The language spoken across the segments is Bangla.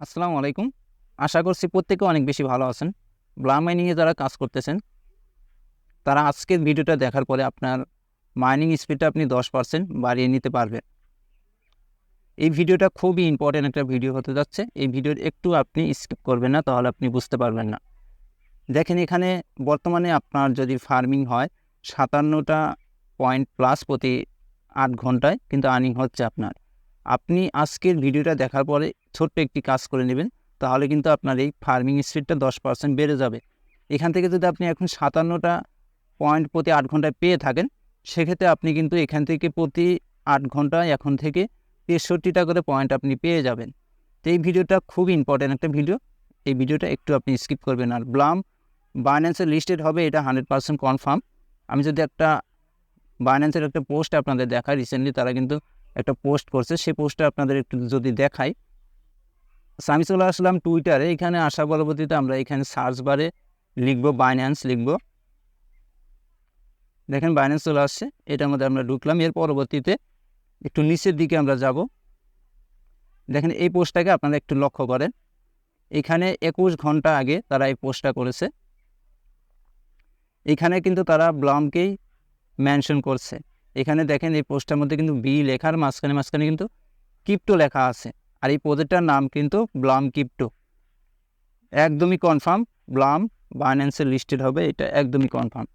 আসসালামু আলাইকুম। আশা করছি প্রত্যেকে অনেক বেশি ভালো আছেন। ব্লাম মাইনিংয়ে যারা কাজ করতেছেন, তারা আজকের ভিডিওটা দেখার পরে আপনার মাইনিং স্পিডটা আপনি দশ পার্সেন্ট বাড়িয়ে নিতে পারবেন। এই ভিডিওটা খুবই ইম্পর্টেন্ট একটা ভিডিও হতে যাচ্ছে। এই ভিডিওর একটু আপনি স্কিপ করবেন না, তাহলে আপনি বুঝতে পারবেন না। দেখেন এখানে বর্তমানে আপনার যদি ফার্মিং হয়, সাতান্নটা পয়েন্ট প্লাস প্রতি আট ঘন্টায় কিন্তু আর্নিং হচ্ছে আপনার। আপনি আজকের ভিডিওটা দেখার পরে ছোট্ট একটি কাজ করে নেবেন, তাহলে কিন্তু আপনার এই ফার্মিং স্পিডটা দশ পার্সেন্ট বেড়ে যাবে। এখান থেকে যদি আপনি এখন সাতান্নটা পয়েন্ট প্রতি আট ঘন্টায় পেয়ে থাকেন, সেক্ষেত্রে আপনি কিন্তু এখান থেকে প্রতি আট ঘন্টায় এখন থেকে তেষট্টিটা করে পয়েন্ট আপনি পেয়ে যাবেন। তো এই ভিডিওটা খুব ইম্পর্ট্যান্ট একটা ভিডিও। এই ভিডিওটা একটু আপনি স্কিপ করবেন আর ব্লাম বাইন্যান্সের লিস্টেড হবে, এটা হান্ড্রেড পার্সেন্ট কনফার্ম আমি যদি একটা বাইন্যান্সের একটা পোস্ট আপনাদের দেখাই রিসেন্টলি তারা কিন্তু একটা পোস্ট করছে, সেই পোস্টটা আপনাদের একটু যদি দেখাই। আমি চলে আসলাম টুইটারে, এখানে আসা পরবর্তীতে আমরা এখানে সার্চ বারে লিখব বাইন্যান্স লিখব। দেখেন বাইন্যান্স চলে আসছে, এটার মধ্যে আমরা ঢুকলাম, এর পরবর্তীতে একটু নিচের দিকে আমরা যাব। দেখেন এই পোস্টটাকে আপনারা একটু লক্ষ্য করেন, এখানে একুশ ঘণ্টা আগে তারা এই পোস্টটা করেছে। এখানে কিন্তু তারা ব্লামকেই মেনশন করছে। এখানে দেখেন এই পোস্টটার মধ্যে কিন্তু বি লেখার মাঝখানে মাঝখানে কিন্তু কিপ্টো লেখা আছে। আর এই প্রজেক্টটার নাম কিন্তু ব্লাম কিপ্টো। একদমই কনফার্ম ব্লাম বাইন্যান্সের লিস্টেড হবে, এটা একদমই কনফার্ম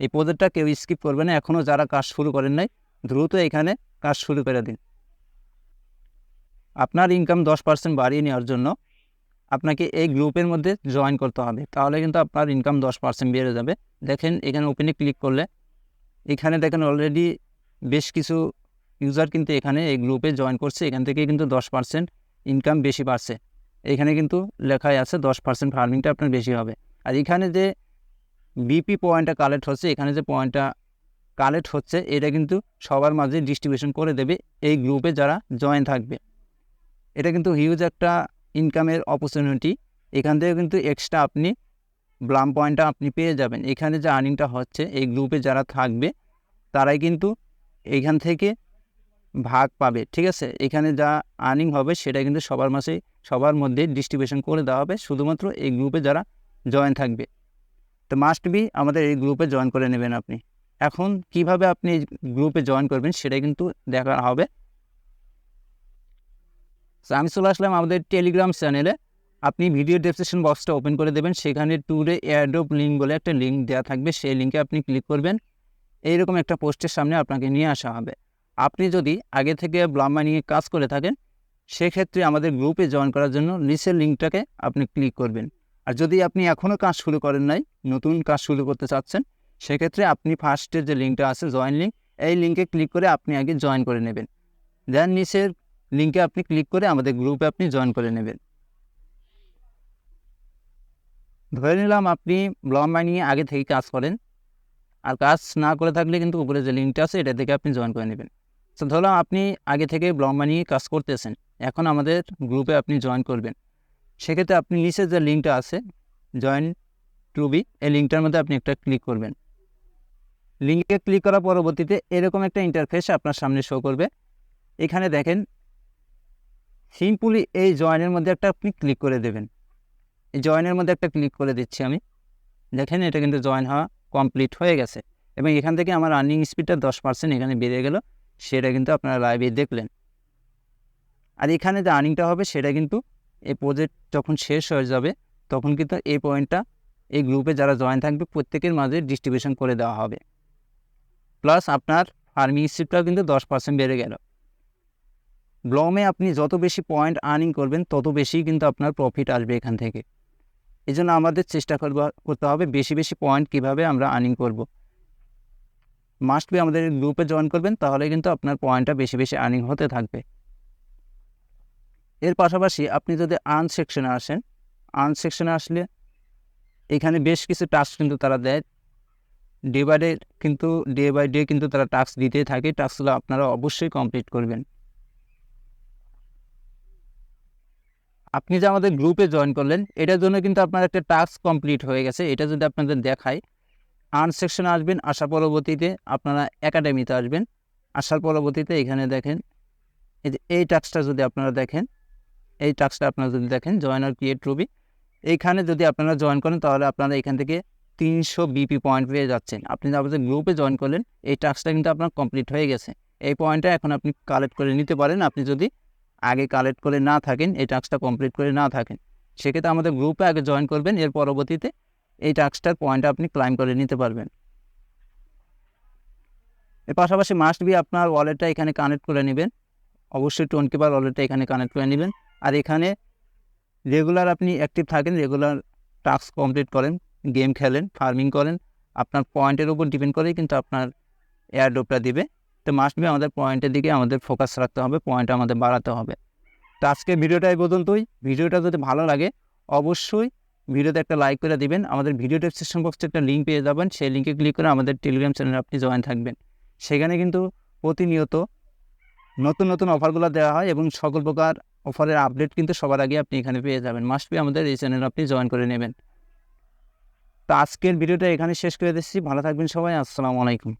এই প্রজেক্টটা কেউ স্কিপ করবে না এখনও যারা কাজ শুরু করেন নাই, দ্রুত এখানে কাজ শুরু করে দিন। আপনার ইনকাম দশ পার্সেন্ট বাড়িয়ে নেওয়ার জন্য আপনাকে এই গ্রুপের মধ্যে জয়েন করতে হবে। তাহলে কিন্তু আপনার ইনকাম দশ পার্সেন্ট বেড়ে যাবে। দেখেন এখানে ওপেনে ক্লিক করলে এখানে দেখেন অলরেডি বেশ কিছু ইউজার কিন্তু এখানে এই গ্রুপে জয়েন করছে। এখান থেকে কিন্তু দশ পার্সেন্ট ইনকাম বেশি বাড়ছে। এখানে কিন্তু লেখাই আছে দশ পার্সেন্ট ফার্মিংটা আপনার বেশি হবে। আর এখানে যে বিপি পয়েন্টটা কালেক্ট হচ্ছে, এখানে যে পয়েন্টটা কালেক্ট হচ্ছে, এটা কিন্তু সবার মাঝে ডিস্ট্রিবিউশন করে দেবে এই গ্রুপে যারা জয়েন থাকবে। এটা কিন্তু হিউজ একটা ইনকামের অপরচুনিটি এখান থেকে কিন্তু এক্সট্রা আপনি ব্লাম পয়েন্টটা আপনি পেয়ে যাবেন। এখানে যে আর্নিংটা হচ্ছে, এই গ্রুপে যারা থাকবে, তারাই কিন্তু এইখান থেকে ভাগ পাবে, ঠিক আছে? এখানে যা আর্নিং হবে, সেটা কিন্তু সবার মাসে, সবার মধ্যে ডিস্ট্রিবিউশন করে দেওয়া হবে, শুধুমাত্র এই গ্রুপে যারা জয়েন থাকবে। তো মাস্ট বি আমাদের এই গ্রুপে জয়েন করে নেবেন আপনি। এখন কীভাবে আপনি গ্রুপে জয়েন করবেন সেটা কিন্তু দেখা হবে। আমি চলে আসলাম আমাদের টেলিগ্রাম চ্যানেলে আপনি ভিডিও ডেসক্রিপশন বক্সটা ওপেন করে দেবেন। সেখানে ট্যুরে এয়ারড্রপ লিঙ্ক বলে একটা লিঙ্ক দেওয়া থাকবে। সেই লিঙ্কে আপনি ক্লিক করবেন। এইরকম একটা পোস্টের সামনে আপনাকে নিয়ে আসা হবে। আপনি যদি আগে থেকে ব্লাম্বা নিয়ে কাজ করে থাকেন, সেক্ষেত্রে আমাদের গ্রুপে জয়েন করার জন্য নিচের লিঙ্কটাকে আপনি ক্লিক করবেন। আর যদি আপনি এখনও কাজ শুরু করেন নাই, নতুন কাজ শুরু করতে চাচ্ছেন, সেক্ষেত্রে আপনি ফার্স্টের যে লিঙ্কটা আছে জয়েন লিঙ্ক এই লিঙ্কে ক্লিক করে আপনি আগে জয়েন করে নেবেন। দেন নিচের লিঙ্কে আপনি ক্লিক করে আমাদের গ্রুপে আপনি জয়েন করে নেবেন। ধরে নিলাম আপনি ব্লগ মাইনিংয়ে আগে থেকে কাজ করেন। আর কাজ না করে থাকলে কিন্তু উপরে যে লিঙ্কটা আছে, এটা থেকে আপনি জয়েন করে নেবেন। তো ধরলাম আপনি আগে থেকে ব্লগ মাইনিংয়ে কাজ করতেছেন। এখন আমাদের গ্রুপে আপনি জয়েন করবেন। সেক্ষেত্রে আপনি নিচে যে লিঙ্কটা আছে জয়েন টুবি এই লিঙ্কটার মধ্যে আপনি একটা ক্লিক করবেন। লিঙ্কে ক্লিক করার পরবর্তীতে এরকম একটা ইন্টারফেস আপনার সামনে শো করবে। এখানে দেখেন সিম্পলি এই জয়েনের মধ্যে একটা আপনি ক্লিক করে দেবেন। জয়েনের মধ্যে একটা ক্লিক করে দিচ্ছি আমি। দেখেন এটা কিন্তু জয়েন হওয়া কমপ্লিট হয়ে গেছে। এবং এখান থেকে আমার রানিং স্পিডটা দশ পার্সেন্ট এখানে বেড়ে গেল। সেটা কিন্তু আপনারা লাইভে দেখলেন। আর এখানে যে আর্নিংটা হবে সেটা কিন্তু এই প্রজেক্ট যখন শেষ হয়ে যাবে, তখন কিন্তু এই পয়েন্টটা এই গ্রুপে যারা জয়েন থাকবে প্রত্যেকের মাঝে ডিস্ট্রিবিউশন করে দেওয়া হবে। প্লাস আপনার ফার্মিং স্পিডটাও কিন্তু দশ পার্সেন্ট বেড়ে গেল। ব্লমে আপনি যত বেশি পয়েন্ট আর্নিং করবেন, তত বেশি কিন্তু আপনার প্রফিট আসবে এখান থেকে। এই জন্য আমাদের চেষ্টা করব, করতে হবে বেশি বেশি পয়েন্ট কীভাবে আমরা আর্নিং করব। মাস্ট বি আমাদের গ্রুপে জয়েন করবেন, তাহলে কিন্তু আপনার পয়েন্টটা বেশি বেশি আর্নিং হতে থাকবে। এর পাশাপাশি আপনি যদি আর্ন সেকশনে আসেন আর্ন সেকশনে আসলে এখানে বেশ কিছু টাস্ক কিন্তু তারা দেয়। ডে বাই ডে কিন্তু ডে বাই ডে কিন্তু তারা টাস্ক দিতেই থাকে। টাস্কগুলো আপনারা অবশ্যই কমপ্লিট করবেন। আপনি যে আমাদের গ্রুপে জয়েন করলেন, এটার জন্য কিন্তু আপনার একটা টাস্ক কমপ্লিট হয়ে গেছে। এটা যদি আপনাদের দেখায় আর্ন সেকশনে আসবেন, আসার পরবর্তীতে আপনারা একাডেমিতে আসবেন। আসার পরবর্তীতে এখানে দেখেন, এই যে এই টাস্কটা যদি আপনারা দেখেন, এই টাস্কটা আপনারা যদি দেখেন জয়েন আর ক্রিয়েট রুবি এইখানে যদি আপনারা জয়েন করেন, তাহলে আপনারা এখান থেকে তিনশো বিপি পয়েন্ট পেয়ে যাচ্ছেন। আপনি আমাদের গ্রুপে জয়েন করলেন, এই টাস্কটা কিন্তু আপনার কমপ্লিট হয়ে গেছে। এই পয়েন্টটা এখন আপনি কালেক্ট করে নিতে পারেন। আপনি যদি আগে কালেক্ট করে না থাকেন, এই টাস্কটা কমপ্লিট করে না থাকেন। সেক্ষেত্রে আমাদের গ্রুপে আগে জয়েন করবেন, এর পরবর্তীতে এই টাস্কটার পয়েন্টটা আপনি ক্লাইম করে নিতে পারবেন। এর পাশাপাশি মাস্ট বি আপনার ওয়ালেটটা এখানে কানেক্ট করে নেবেন। অবশ্যই টোন কিপার ওয়ালেটটা এখানে কানেক্ট করে নেবেন। আর এখানে রেগুলার আপনি অ্যাক্টিভ থাকেন রেগুলার টাস্ক কমপ্লিট করেন গেম খেলেন ফার্মিং করেন, আপনার পয়েন্টের উপর ডিপেন্ড করেই কিন্তু আপনার এয়ারড্রপটা দিবে। তো মাস্ট বি আমাদের পয়েন্টের দিকে আমাদের ফোকাস রাখতে হবে পয়েন্ট আমাদের বাড়াতে হবে। তো আজকে ভিডিওটা এই পর্যন্তই। ভিডিওটা যদি ভালো লাগে, অবশ্যই ভিডিওতে একটা লাইক করে দিবেন। আমাদের ভিডিও ডেসক্রিপশন বক্সে একটা লিঙ্ক পেয়ে যাবেন। সেই লিঙ্কে ক্লিক করে আমাদের টেলিগ্রাম চ্যানেলে আপনি জয়েন থাকবেন। সেখানে কিন্তু প্রতিনিয়ত নতুন নতুন অফারগুলো দেওয়া হয় এবং সকল প্রকার অফারের আপডেট কিন্তু সবার আগে আপনি এখানে পেয়ে যাবেন। মাস্ট বি আমাদের এই চ্যানেলে আপনি জয়েন করে নেবেন। তো আজকের ভিডিওটা এখানে শেষ করে দিচ্ছি। ভালো থাকবেন সবাই। আসসালামু আলাইকুম।